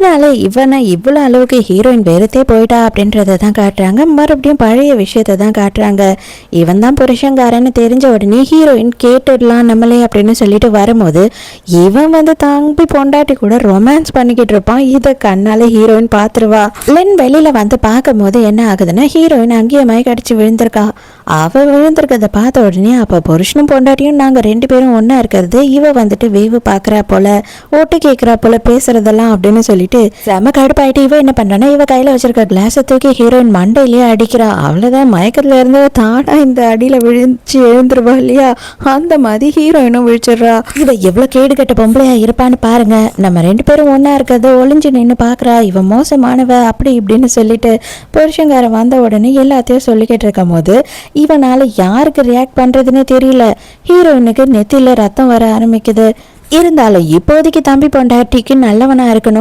இதனால இவனை இவ்வளோ அளவுக்கு ஹீரோயின் வெறுத்தே போயிட்டா அப்படின்றத தான் காட்டுறாங்க. மறுபடியும் பழைய விஷயத்தை தான் காட்டுறாங்க. இவன் தான் புருஷங்காரன்னு தெரிஞ்ச உடனே ஹீரோயின் கேட்டுடலாம் நம்மளே அப்படின்னு சொல்லிட்டு வரும்போது இவன் வந்து தம்பி பொண்டாட்டி கூட ரொமான்ஸ் பண்ணிக்கிட்டு இருப்பான். இதை கண்ணால ஹீரோயின் பார்த்துருவா. லென் வெளியில் வந்து பார்க்கும்போது என்ன ஆகுதுன்னா ஹீரோயின் அங்கேயே மயக்கடிச்சு விழுந்திருக்கா. அவள் விழுந்திருக்கிறத பார்த்த உடனே அப்போ புருஷனும் பொண்டாட்டியும் நாங்கள் ரெண்டு பேரும் ஒன்றா இருக்கிறது இவ வந்துட்டு வேவு பார்க்குறா போல ஓட்டு கேட்குறா போல பேசுறதெல்லாம் அப்படின்னு சொல்லிட்டு செம கடுப்பாயிட்டு இவ என்ன பண்றானா இவ கையில் வச்சிருக்க கிளாஸை தூக்கி ஹீரோயின் மண்டையிலேயே அடிக்கிறா. அவ்வளோதான் மயக்கத்தில் இருந்து தானா இந்த அடியில் விழுந்துச்சு எழுந்துருவா இல்லையா? அந்த மாதிரி ஹீரோயினும் விழிச்சிடுறா. இவ எவ்வளோ கேடு கட்ட பொம்பளையா இருப்பான்னு பாருங்க. நம்ம ரெண்டு பேரும் ஒன்றா இருக்கிறத ஒளிஞ்சு நின்று பார்க்குறா இவ மோசமானவ அப்படி இப்படின்னு சொல்லிட்டு புருஷங்கார வந்த உடனே எல்லாத்தையும் சொல்லிக்கிட்டு இருக்கும் போது இவனால யாருக்கு ரியாக்ட் பண்றதுன்னே தெரியல. ஹீரோயினுக்கு நெத்தியில் ரத்தம் வர ஆரம்பிக்குது. இருந்தாலும் இப்போதைக்கு தம்பி பொண்டாட்டிக்கு நல்லவனா இருக்கணும்.